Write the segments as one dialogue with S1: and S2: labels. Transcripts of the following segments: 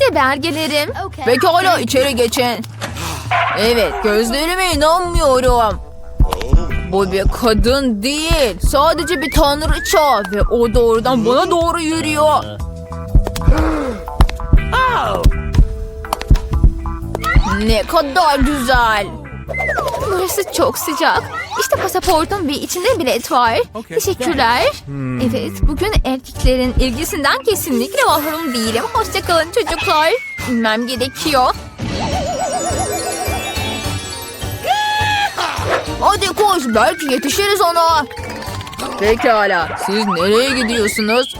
S1: İşte belgelerim.
S2: Pekala içeri geçin. Evet gözlerime inanmıyorum. Bu bir kadın değil. Sadece bir tanrıça ve o doğrudan bana doğru yürüyor. Ne kadar güzel.
S1: Burası çok sıcak. İşte pasaportum ve içinde bilet var. Teşekkürler. Evet, bugün erkeklerin ilgisinden kesinlikle mahrum değilim. Hoşçakalın çocuklar. İnmem gerekiyor.
S2: Hadi koş belki yetişiriz ona. Pekala siz nereye gidiyorsunuz?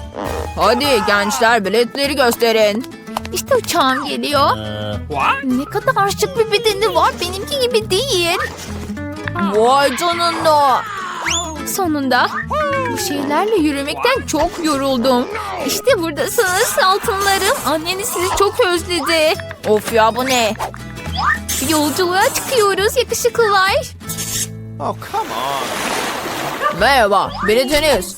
S2: Hadi gençler biletleri gösterin.
S1: İşte uçağım geliyor. Ne kadar şık bir bedeni var. Benimki gibi değil.
S2: Vay canına.
S1: Sonunda bu şeylerle yürümekten çok yoruldum. İşte buradasınız altınlarım. Anneniz sizi çok özledi.
S2: Of ya bu ne?
S1: Yolculuğa çıkıyoruz yakışıklılar.
S3: Oh, come on.
S2: Merhaba biletiniz.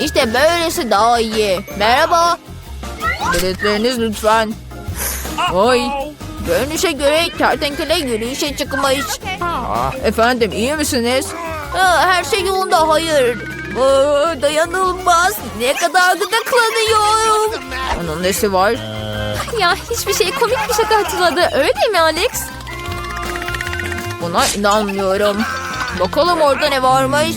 S2: İşte böylesi daha iyi. Merhaba. Biletleriniz lütfen. Oy. Görünüşe göre kertenkele yürüyüşe çıkmış. Efendim iyi misiniz? Ha, her şey yolunda hayır. Aa, dayanılmaz. Ne kadar gıdıklanıyorum. Onun nesi var?
S1: Ya hiçbir şey komik bir şaka hatırladı. Öyle değil mi Alex?
S2: Buna inanmıyorum. Bakalım orada ne varmış.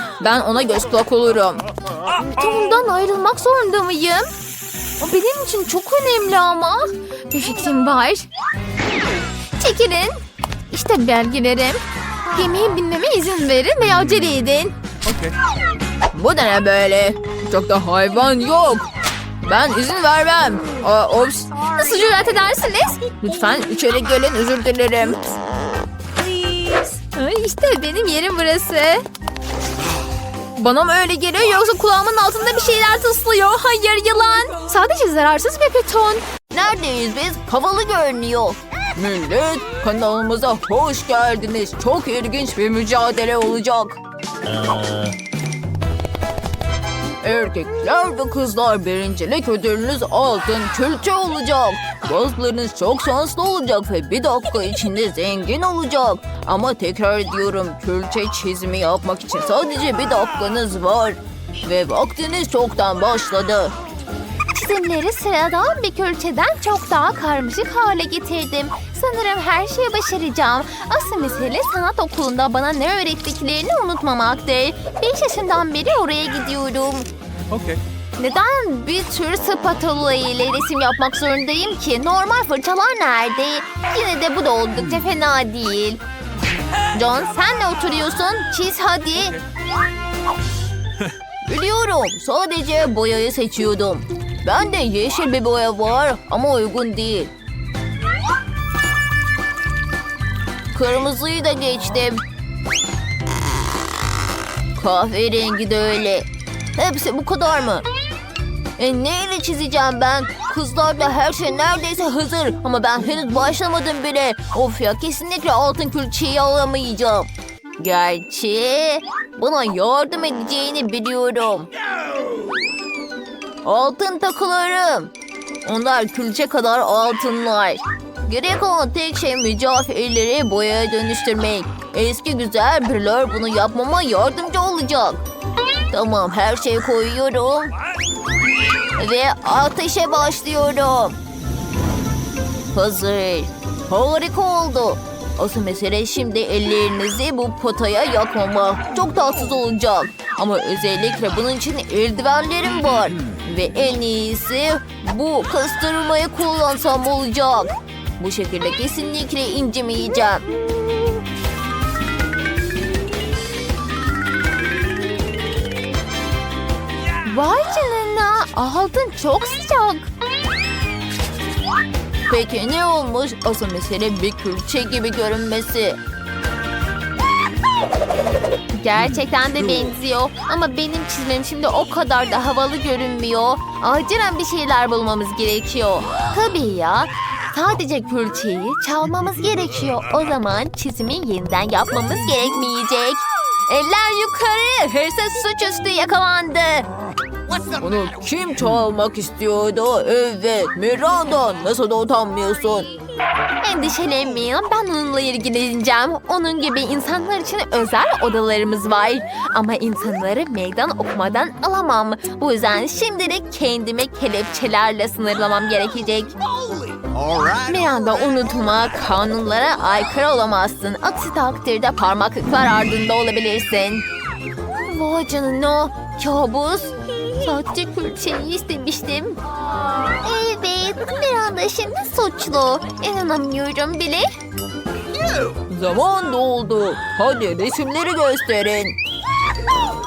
S2: Ben ona göz kulak olurum.
S1: Tom'dan ayrılmak zorunda mıyım? O benim için çok önemli ama. Bir fikrim var. Çekilin. İşte belgelerim. Gemiye binmeme izin verin veya acele edin.
S3: Okay.
S2: Bu da ne böyle? Uçakta hayvan yok. Ben izin vermem. Aa, ops.
S1: Nasıl cüret edersiniz?
S2: Lütfen içeri gelin özür dilerim.
S1: Ay, İşte benim yerim burası.
S2: Bana mı öyle geliyor yoksa
S1: Kulağımın altında bir şeyler tıslıyor. Hayır yılan. Sadece zararsız bir beton.
S2: Neredeyiz biz? Havalı görünüyor. Millet kanalımıza hoş geldiniz. Çok ilginç bir mücadele olacak. Erkekler ve kızlar birincilik ödülünüz altın külçe olacak. Bazılarınız çok şanslı olacak ve bir dakika içinde zengin olacak. Ama tekrar ediyorum külçe çizimi yapmak için sadece bir dakikanız var. Ve vaktiniz çoktan başladı.
S1: Çizimleri sıradan bir külçeden çok daha karmaşık hale getirdim. Sanırım her şeyi başaracağım. Asıl mesele sanat okulunda bana ne öğrettiklerini unutmamaktır. 5 yaşından beri oraya gidiyorum.
S3: Okay.
S1: Neden bir tür spatula ile resim yapmak zorundayım ki? Normal fırçalar nerede? Yine de bu da oldukça fena değil. John sen ne oturuyorsun? Çiz hadi.
S2: Biliyorum. Sadece boyayı seçiyordum. Ben de yeşil bir boya var ama uygun değil. Kırmızıyı da geçtim. Kahverengi de öyle. Hepsi bu kadar mı? E neyle çizeceğim ben? Kızlarla her şey neredeyse hazır. Ama ben henüz başlamadım bile. Of ya kesinlikle altın külçeyi alamayacağım. Gerçi bana yardım edeceğini biliyorum. Altın takılarım. Onlar külçe kadar altınlar. Gerek olan tek şey mücevherleri boyaya dönüştürmek. Eski güzel biriler bunu yapmama yardımcı olacak. Tamam her şeyi koyuyorum. Ve ateşe başlıyorum. Hazır. Harika oldu. Asıl mesele şimdi ellerinizi bu potaya yakmama. Çok tatsız olacak. Ama özellikle bunun için eldivenlerim var. Ve en iyisi bu kastırmayı kullansam olacak. Bu şekilde kesinlikle incimeyeceğim.
S1: Vay canına altın çok sıcak.
S2: Peki ne olmuş? Asıl mesele bir külçe gibi görünmesi.
S1: Gerçekten de benziyor. Ama benim çizmem şimdi o kadar da havalı görünmüyor. Acilen bir şeyler bulmamız gerekiyor. Tabii ya. Sadece külçeyi çalmamız gerekiyor. O zaman çizimi yeniden yapmamız gerekmeyecek. Eller yukarı. Hırsız suçüstü yakalandı.
S2: Bunu kim çalmak istiyordu? Evet, Miranda. Nasıl da utanmıyorsun?
S1: Endişelenmeyin ben onunla ilgileneceğim. Onun gibi insanlar için özel odalarımız var. Ama insanları meydan okumadan alamam. Bu yüzden şimdilik kendimi kelepçelerle sınırlamam gerekecek.
S3: Right.
S2: Miranda unutma kanunlara aykırı olamazsın. Aksi takdirde parmaklıklar ardında olabilirsin. Vay canına kabus. Sadece külçeyi istemiştim. Evet Miranda şimdi suçlu. İnanamıyorum bile. Zaman doldu. Hadi resimleri gösterin.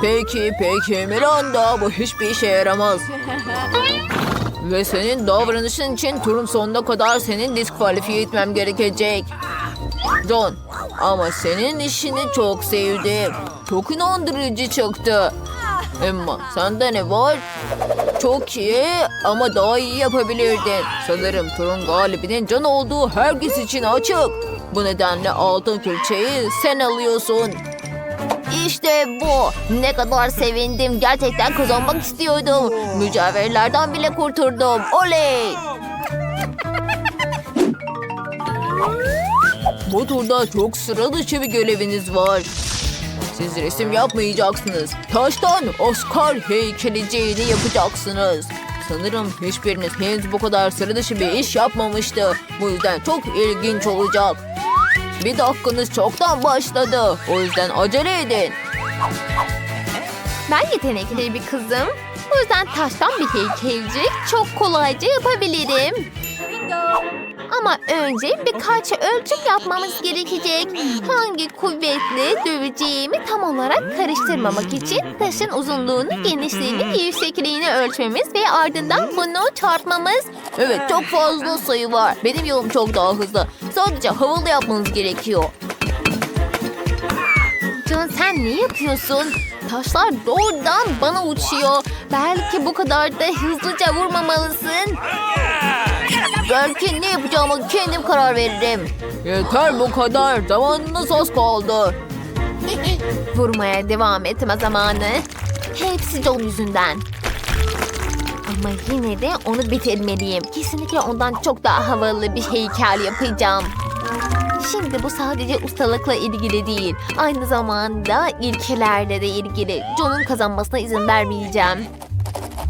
S2: Peki peki Miranda bu hiçbir işe yaramaz. Ve senin davranışın için turun sonuna kadar senin diskalifiye etmem gerekecek. John ama senin işini çok sevdim. Çok inandırıcı çıktı. Emma sende ne var? Çok iyi ama daha iyi yapabilirdin. Sanırım turun galibinin John olduğu herkes için açık. Bu nedenle altın külçeyi sen alıyorsun. İşte bu. Ne kadar sevindim. Gerçekten kazanmak istiyordum. Mücevherlerden bile kurtuldum. Oley! Bu turda çok sıra dışı bir göreviniz var. Siz resim yapmayacaksınız. Taştan Oscar heykeliciğini yapacaksınız. Sanırım hiçbiriniz henüz bu kadar sıra dışı bir iş yapmamıştı. Bu yüzden çok ilginç olacak. Bir dakikanız çoktan başladı. O yüzden acele edin. Ben yetenekli bir kızım. O yüzden taştan bir heykelcik çok kolayca yapabilirim. Ama önce birkaç ölçüm yapmamız gerekecek. Hangi kuvvetle döveceğimi tam olarak karıştırmamak için taşın uzunluğunu, genişliğini, yüksekliğini ölçmemiz ve ardından bunu çarpmamız. Evet çok fazla sayı var. Benim yolum çok daha hızlı. Sadece havalı yapmanız gerekiyor. Can sen ne yapıyorsun? Taşlar doğrudan bana uçuyor. Belki bu kadar da hızlıca vurmamalısın. Belki ne yapacağıma kendim karar veririm. Yeter bu kadar. Zamanınız az kaldı. Vurmaya devam etme zamanı. Hepsi John yüzünden. Ama yine de onu bitirmeliyim. Kesinlikle ondan çok daha havalı bir heykel yapacağım. Şimdi bu sadece ustalıkla ilgili değil. Aynı zamanda ilkelerle de ilgili. John'un kazanmasına izin vermeyeceğim.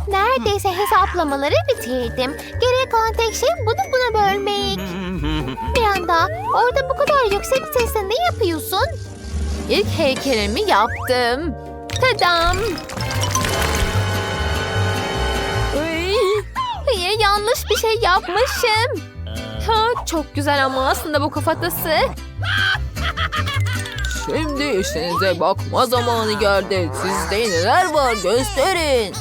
S2: Neredeyse hesaplamaları bitirdim. Gerek kalan tek şey bunu buna bölmek. Bir anda orada bu kadar yüksek sesle ne yapıyorsun? İlk heykelimi yaptım. Tadam. Ay, Hayır yanlış bir şey yapmışım. Ha, çok güzel ama aslında bu kafatası. Şimdi işinize bakma zamanı geldi. Sizde neler var gösterin.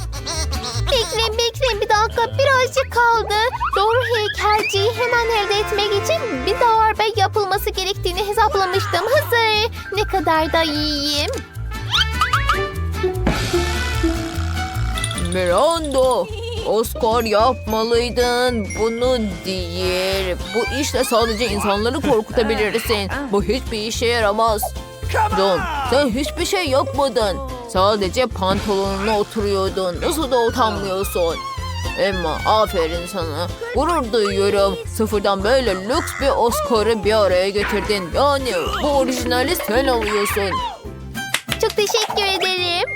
S2: Bekleyin bekleyin bir dakika birazcık kaldı. Doğru heykelciyi hemen elde etmek için bir darbe yapılması gerektiğini hesaplamıştım. Hazır. Ne kadar da iyiyim. Miranda, Oscar yapmalıydın. Bunu değil. Bu işle sadece insanları korkutabilirsin. Bu hiçbir işe yaramaz. John, sen hiçbir şey yapmadın. Sadece pantolonuna oturuyordun. Nasıl da utanmıyorsun. Emma aferin sana. Gurur duyuyorum. Sıfırdan böyle lüks bir Oscar'ı bir araya getirdin. Yani bu orijinali sen alıyorsun. Çok teşekkür ederim.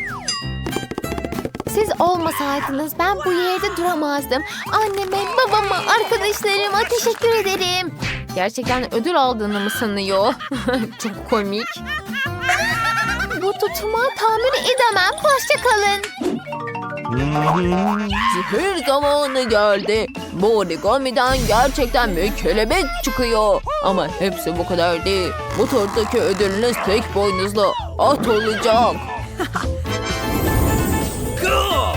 S2: Siz olmasaydınız ben bu yerde duramazdım. Anneme, babama, arkadaşlarıma teşekkür ederim. Gerçekten ödül aldığını mı sanıyor? Çok komik. Bu tutuma tahammül edemem. Hoşçakalın. Zehir zamanı geldi. Bu origami'den gerçekten bir kelebek çıkıyor. Ama hepsi bu kadar değil. Bu turdaki ödülünüz tek boynuzlu at olacak.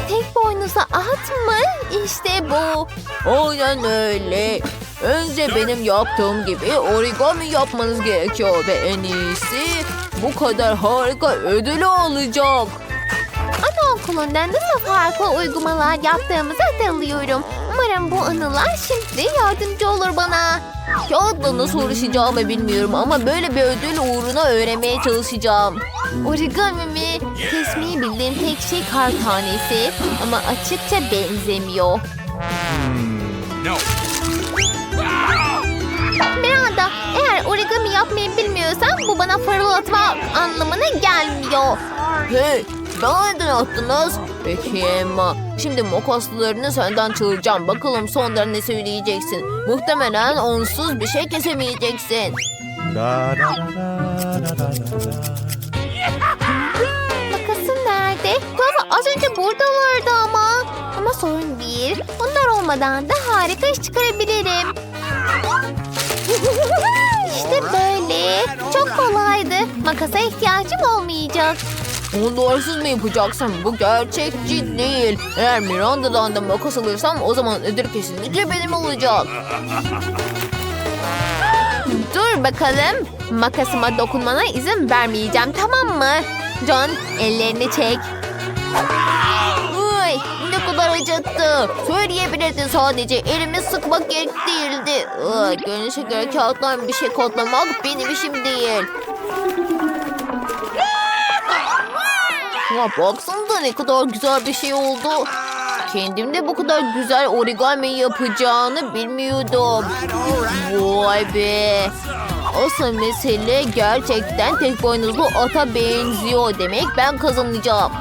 S2: Tek boynuza at mı? İşte bu. Aynen öyle. Önce benim yaptığım gibi origami yapmanız gerekiyor ve en iyisi bu kadar harika ödülü alacak. Anaokulunda nasıl farklı uygulamalar yaptığımızı hatırlıyorum. Umarım bu anılar şimdi yardımcı olur bana. Kağıtla nasıl uğraşacağımı bilmiyorum ama böyle bir ödül uğruna öğrenmeye çalışacağım. Origami mi? Kesmeyi bildiğim tek şey kar tanesi ama açıkça benzemiyor.
S3: No.
S2: Miranda, eğer origami yapmayı bilmiyorsan bu bana fırlatma anlamına gelmiyor. Hey, daha neden attınız? Peki Emma, Şimdi makaslarını senden çalacağım. Bakalım sonra ne söyleyeceksin. Muhtemelen onsuz bir şey kesemeyeceksin.
S1: Makasın nerede? Baba az önce burada vardı ama. Ama sorun değil. Onlar olmadan da harika iş çıkarabilirim. Böyle. Çok kolaydı. Makasa ihtiyacım olmayacak.
S2: Onlarsız mı yapacaksın? Bu gerçekçi değil. Eğer Miranda'dan da makas alırsam o zaman ödül kesinlikle benim olacak.
S1: Dur bakalım. Makasıma dokunmana izin vermeyeceğim tamam mı? John ellerini çek.
S2: Acıttı. Söyleyebilirdin sadece. Elimi sıkmak gerek değildi. Görünüşe göre kağıttan bir şey kodlamak benim işim değil. Ya baksanıza ne kadar güzel bir şey oldu. Kendimde bu kadar güzel origami yapacağını bilmiyordum. Vay be. Asıl mesele gerçekten tek boynuzlu ata benziyor. Demek ben kazanacağım.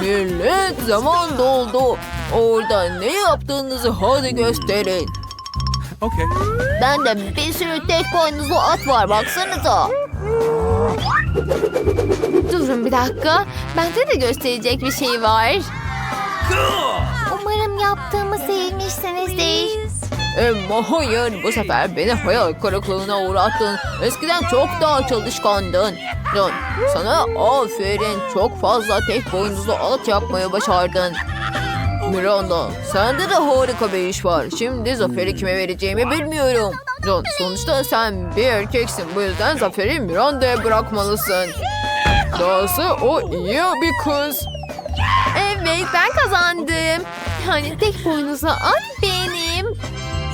S2: Millet zaman doldu. Orada ne yaptığınızı hadi gösterin.
S3: Okay.
S2: Bende bir sürü tek boynuzlu at var baksanıza.
S1: Durun bir dakika. Bende de gösterecek bir şey var. Umarım yaptığımı sevmişsinizdir.
S2: Hayır bu sefer beni hayal kırıklığına uğrattın. Eskiden çok daha çalışkandın. Sana aferin çok fazla tek boynuzlu at yapmayı başardın. Miranda sende de harika bir iş var. Şimdi zaferi kime vereceğimi bilmiyorum. John sonuçta sen bir erkeksin. Bu yüzden zaferi Miranda'ya bırakmalısın. Dahası o iyi bir kız.
S1: Evet ben kazandım. Yani tek boynuzlu at.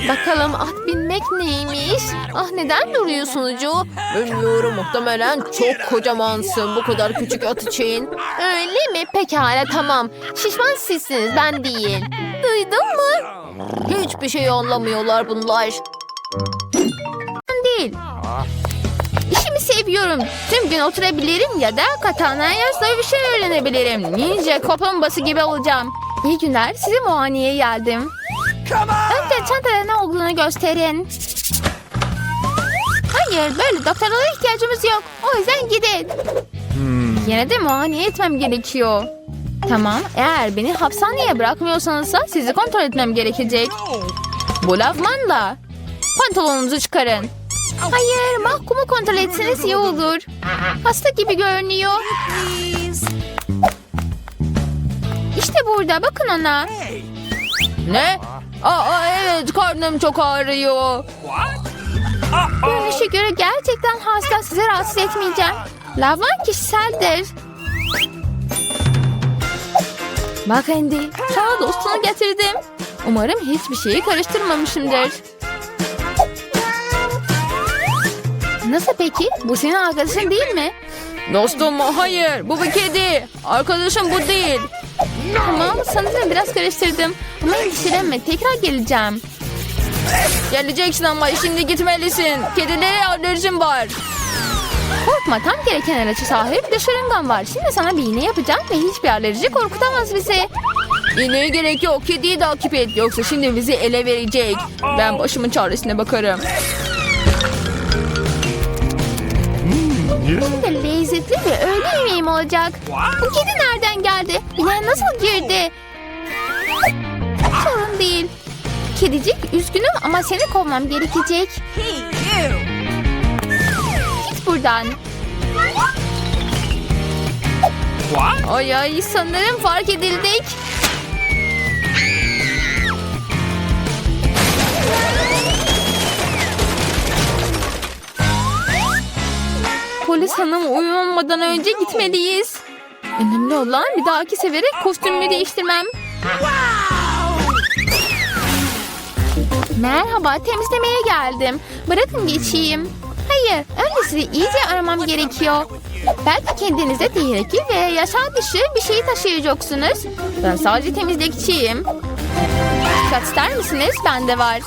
S1: Bakalım at binmek neymiş? Ah neden duruyorsun Joe?
S2: Bilmiyorum muhtemelen çok kocamansın bu kadar küçük at için.
S1: Öyle mi? Pekala tamam. Şişman sizsiniz ben değil. Duydun mu?
S2: Hiçbir şey anlamıyorlar bunlar.
S1: Ben değil. İşimi seviyorum. Tüm gün oturabilirim ya da katanaya bir şey öğrenebilirim. Ninja kaplumbağası gibi olacağım. İyi günler. Size muayeneye geldim. Önce çantada ne olduğunu gösterin. Hayır, böyle doktorlara ihtiyacımız yok. O yüzden gidin. Yine de muayene etmem gerekiyor. Tamam, eğer beni hapishaneye bırakmıyorsanızsa sizi kontrol etmem gerekecek. Bu lavmanla. Pantolonunuzu çıkarın. Hayır, mahkumu kontrol etseniz iyi olur. Hasta gibi görünüyor. İşte burada, bakın ona.
S2: Ne? Aa evet karnım çok ağrıyor.
S1: Görünüşe göre gerçekten hasta sizi rahatsız etmeyeceğim. Lavman kişiseldir. Bak Andy, sana dostunu getirdim. Umarım hiçbir şeyi karıştırmamışımdır. Nasıl peki? Bu senin arkadaşın değil mi?
S2: Dostum hayır bu bir kedi. Arkadaşım bu değil.
S1: Tamam, sanırım biraz karıştırdım. Ama endişelenme, tekrar geleceğim.
S2: Geleceksin ama şimdi gitmelisin. Kedilere alerjim var.
S1: Korkma, tam gereken ilaçı sahip bir şırıngan var. Şimdi sana bir iğne yapacağım ve hiçbir alerji korkutamaz bizi.
S2: İğneye gerek yok. Kediyi takip et. Yoksa şimdi bizi ele verecek. Ben başımın çaresine bakarım.
S1: Şimdi lezzetli ve öğle yemeğim olacak. Bu kedi nereden geldi? Bina nasıl girdi? Sorun değil. Kedicik üzgünüm ama seni kovmam gerekecek. Git buradan.
S3: What?
S1: Ay ay sanırım fark edildik. Polis hanım uyanmadan önce gitmeliyiz. Önemli olan bir dahaki sefere kostümümü değiştirmem. Merhaba, temizlemeye geldim. Bırakın geçeyim. Hayır, önce sizi iyice aramam gerekiyor. Belki kendinize tehlikeli veya yaşam dışı bir şey taşıyacaksınız. Ben sadece temizlikçiyim. Dikkat ister misiniz? Bende var.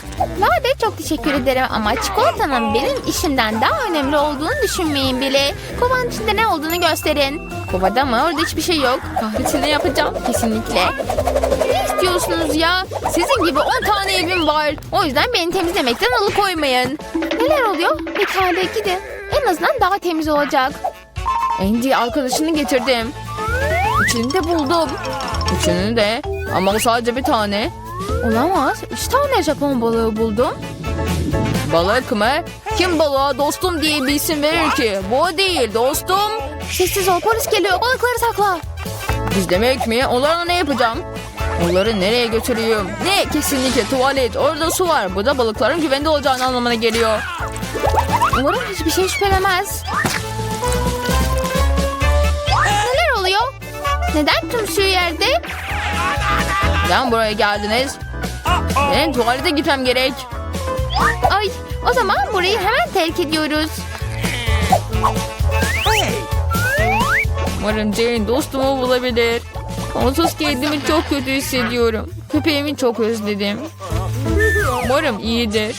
S1: Be çok teşekkür ederim ama çikolatanın benim işimden daha önemli olduğunu düşünmeyin bile. Kovanın içinde ne olduğunu gösterin. Kovada mı? Orada hiçbir şey yok. Kahretsin ne yapacağım? Kesinlikle. Ne istiyorsunuz ya? Sizin gibi 10 tane evim var. O yüzden beni temizlemekten alıkoymayın. Neler oluyor? Pekala gidin. En azından daha temiz olacak. Andy arkadaşını getirdim. Üçünü de buldum. Üçünü de. Ama sadece bir tane. Olamaz. Üç tane Japon balığı buldum. Balık mı? Kim balığa dostum diye bir isim verir ki? Bu değil dostum. Sessiz ol polis geliyor balıkları sakla. Gizlemek mi? Onlarla ne yapacağım? Onları nereye götürüyorum? Ne? Kesinlikle tuvalet. Orada su var. Bu da balıkların güvende olacağını anlamına geliyor. Umarım hiçbir şey şüphelemez. Neler oluyor? Neden tüm su yerde? Neden buraya geldiniz? Benim tuvalete gitmem gerek. Ay o zaman burayı hemen terk ediyoruz. Umarım Jane dostumu bulabilir. Onsuz kendimi çok kötü hissediyorum. Köpeğimi çok özledim. Umarım iyidir.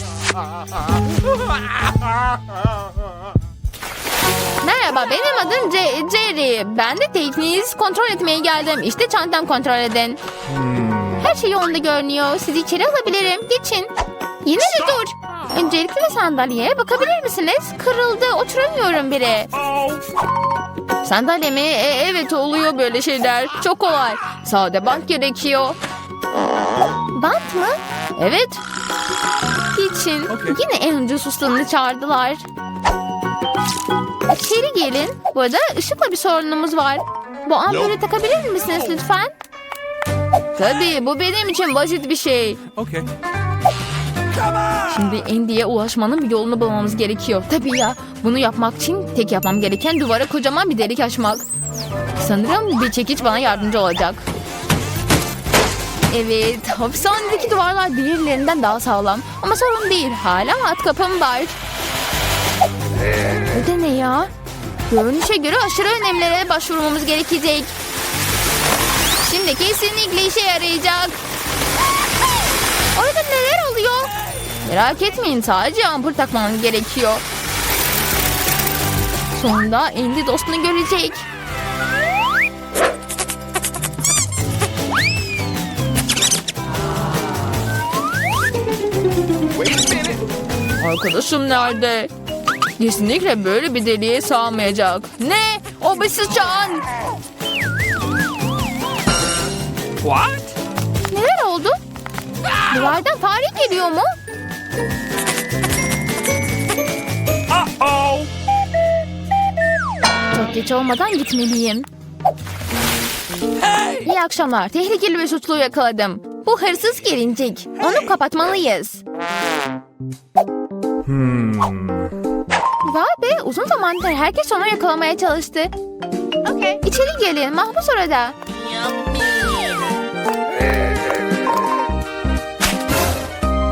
S1: Merhaba benim adım Jerry. Ben de tekniğinizi kontrol etmeye geldim. İşte çantam kontrol edin. Her şey yolunda görünüyor. Sizi içeri alabilirim. Geçin. Yine de dur. Öncelikle sandalyeye bakabilir misiniz? Kırıldı. Oturamıyorum bile. Sandalye mi? E, evet oluyor böyle şeyler. Çok kolay. Sade bant gerekiyor. Bant mı? Evet. Geçin.
S3: Okey.
S1: Yine en ucuz ustanını çağırdılar. İçeri gelin. Bu arada ışıkla bir sorunumuz var. Bu ampulü takabilir misiniz lütfen? Tabii bu benim için basit bir şey.
S3: Okay.
S1: Şimdi Andy'ye ulaşmanın bir yolunu bulmamız gerekiyor. Tabii ya. Bunu yapmak için tek yapmam gereken duvara kocaman bir delik açmak. Sanırım bir çekiç bana yardımcı olacak. Evet, hapishanedeki duvarlar diğerlerinden daha sağlam. Ama sorun değil, hala alt kapım var. Bu da ne ya? Görünüşe göre aşırı önemlere başvurmamız gerekecek. Şimdi kesinlikle işe yarayacak. Orada neler oluyor? Merak etmeyin sadece ampul takmanız gerekiyor. Sonunda Andy dostunu görecek. Arkadaşım nerede? Kesinlikle böyle bir deliğe sığamayacak. Ne? O bir sıçan.
S3: What?
S1: Neler oldu? Duvardan fare geliyor mu?
S3: Uh-oh!
S1: Çok geç olmadan gitmeliyim.
S3: Hey!
S1: İyi akşamlar. Tehlikeli bir suçluyu yakaladım. Bu hırsız gelincik. Onu kapatmalıyız. Vay be uzun zamandır herkes onu yakalamaya çalıştı. Okay. İçeri gelin mahpus orada.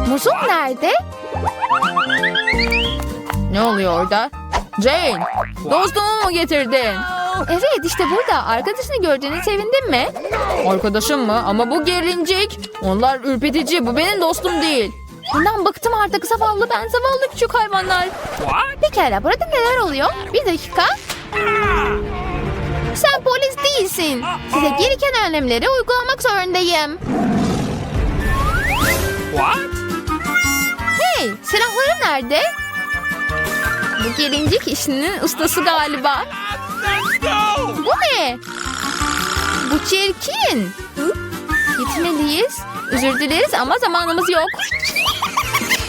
S1: Muzum nerede? Ne oluyor orada? Jane, dostumu mu getirdin? Evet işte burada. Arkadaşını gördüğüne sevindin mi? Arkadaşım mı? Ama bu gerincik. Onlar ürpetici. Bu benim dostum değil. Bundan bıktım artık zavallı ben zavallı küçük hayvanlar. Pekala burada neler oluyor? Bir dakika. Sen polis değilsin. Size gereken önlemleri uygulamak zorundayım.
S3: What?
S1: Hey silahları nerede? Bu gelincik işinin ustası galiba. Bu ne? Bu çirkin. Gitmeliyiz. Özür dileriz ama zamanımız yok.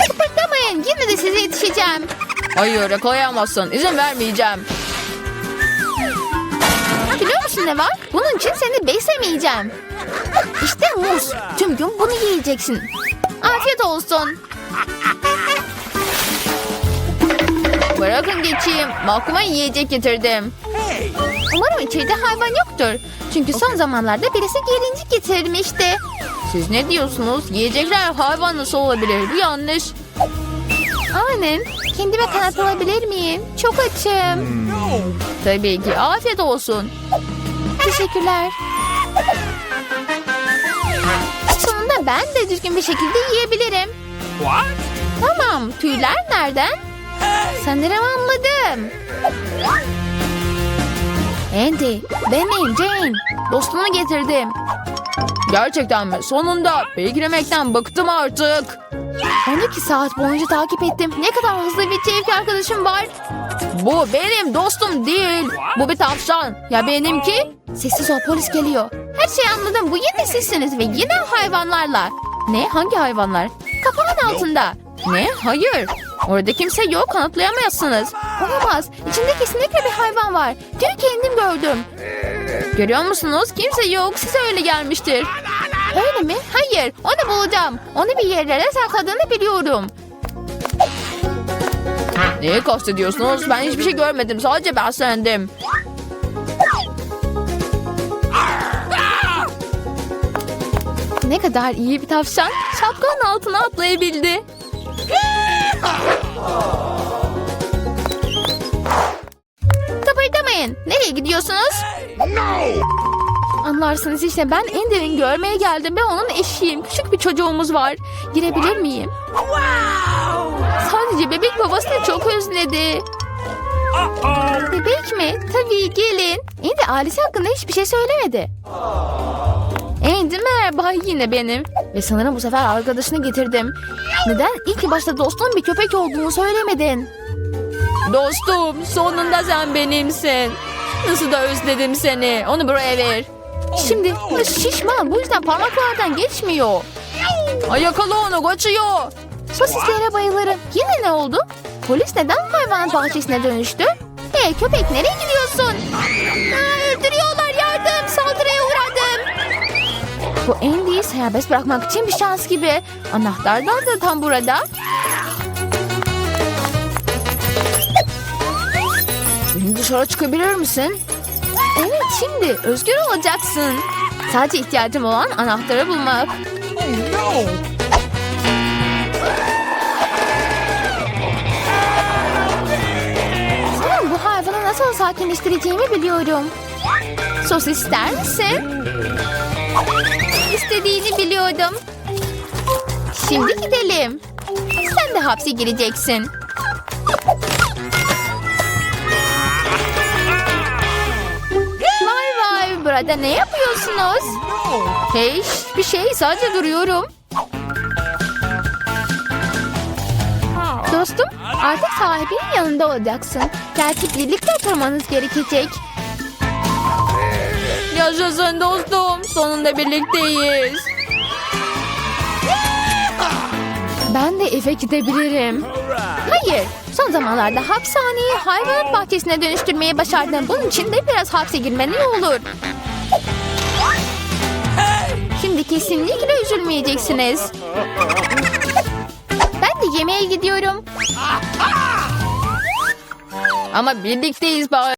S1: Kıpırdamayın. Yine de size yetişeceğim. Hayır yakalayamazsın. İzin vermeyeceğim. Biliyor musun ne var? Bunun için seni beslemeyeceğim. İşte muz. Tüm gün bunu yiyeceksin. Afiyet olsun. Bırakın geçeyim. Mahkuma yiyecek getirdim.
S3: Hey!
S1: Umarım içeride hayvan yoktur. Çünkü son zamanlarda birisi gelincik getirmişti. Siz ne diyorsunuz? Yiyecekler hayvan nasıl olabilir? Bu yanlış. Aynen. Kendime kanat alabilir miyim? Çok açım.
S3: No!
S1: Tabii ki. Afiyet olsun. Teşekkürler. Sonunda ben de düzgün bir şekilde yiyebilirim.
S3: What?
S1: Tamam. Tüyler nereden? Sanırım anladım. Andy, benim Jane. Dostumu getirdim.
S2: Gerçekten mi? Sonunda beklemekten bıktım artık.
S1: 12 saat boyunca takip ettim. Ne kadar hızlı bir çevik arkadaşım var.
S2: Bu benim dostum değil. Bu bir tavşan. Ya benimki?
S1: Sessiz ol polis geliyor. Her şeyi anladım. Bu yine sizsiniz ve yine hayvanlarla. Ne? Hangi hayvanlar? Kapağın altında.
S2: Ne? Hayır. Orada kimse yok kanıtlayamazsınız.
S1: Olamaz. İçinde kesinlikle bir hayvan var. Dün kendim gördüm.
S2: Görüyor musunuz? Kimse yok. Size öyle gelmiştir.
S1: Öyle mi? Hayır. Onu bulacağım. Onu bir yerlere sakladığını biliyorum.
S2: Neyi kastediyorsunuz? Ben hiçbir şey görmedim. Sadece beslendim.
S1: Ne kadar iyi bir tavşan. Şapkanın altına atlayabildi. Kıpırdamayın. Nereye gidiyorsunuz? Anlarsınız işte ben Ender'in görmeye geldim ve onun eşiyim. Küçük bir çocuğumuz var. Girebilir miyim? Sadece bebek babasını çok özledi. Bebek mi? Tabii gelin. Andy ailesi hakkında hiçbir şey söylemedi. Andy merhaba yine benim. Ve sanırım bu sefer arkadaşını getirdim. Neden ilk başta dostun bir köpek olduğunu söylemedin?
S2: Dostum sonunda sen benimsin. Nasıl da özledim seni. Onu buraya ver.
S1: Şimdi şişman bu yüzden parmaklardan geçmiyor.
S2: Ay yakala onu kaçıyor.
S1: Sosislere bayılırım. Yine ne oldu? Polis neden hayvan bahçesine dönüştü? Hey köpek nereye gidiyorsun? Aa, öldürüyorlar Bu Andy'yi serbest bırakmak için bir şans gibi. Anahtarlar da tam burada.
S2: Beni dışarı çıkabilir misin?
S1: Evet şimdi özgür olacaksın. Sadece ihtiyacım olan anahtarı bulmak. Sanırım bu hayvanı nasıl sakinleştireceğimi biliyorum. Sosis ister misin? İstediğini biliyordum. Şimdi gidelim. Sen de hapse gireceksin. Vay vay burada ne yapıyorsunuz?
S2: Hey bir şey sadece duruyorum.
S1: Dostum artık sahibinin yanında olacaksın. Gerçi birlikte oturmanız gerekecek.
S2: Yaşasın dostum. Sonunda birlikteyiz.
S1: Ben de eve gidebilirim. Hayır. Son zamanlarda hapishaneyi hayvanat bahçesine dönüştürmeyi başardın. Bunun için de biraz hapse girmen iyi olur. Şimdi kesinlikle üzülmeyeceksiniz. Ben de yemeğe gidiyorum.
S2: Ama birlikteyiz bari.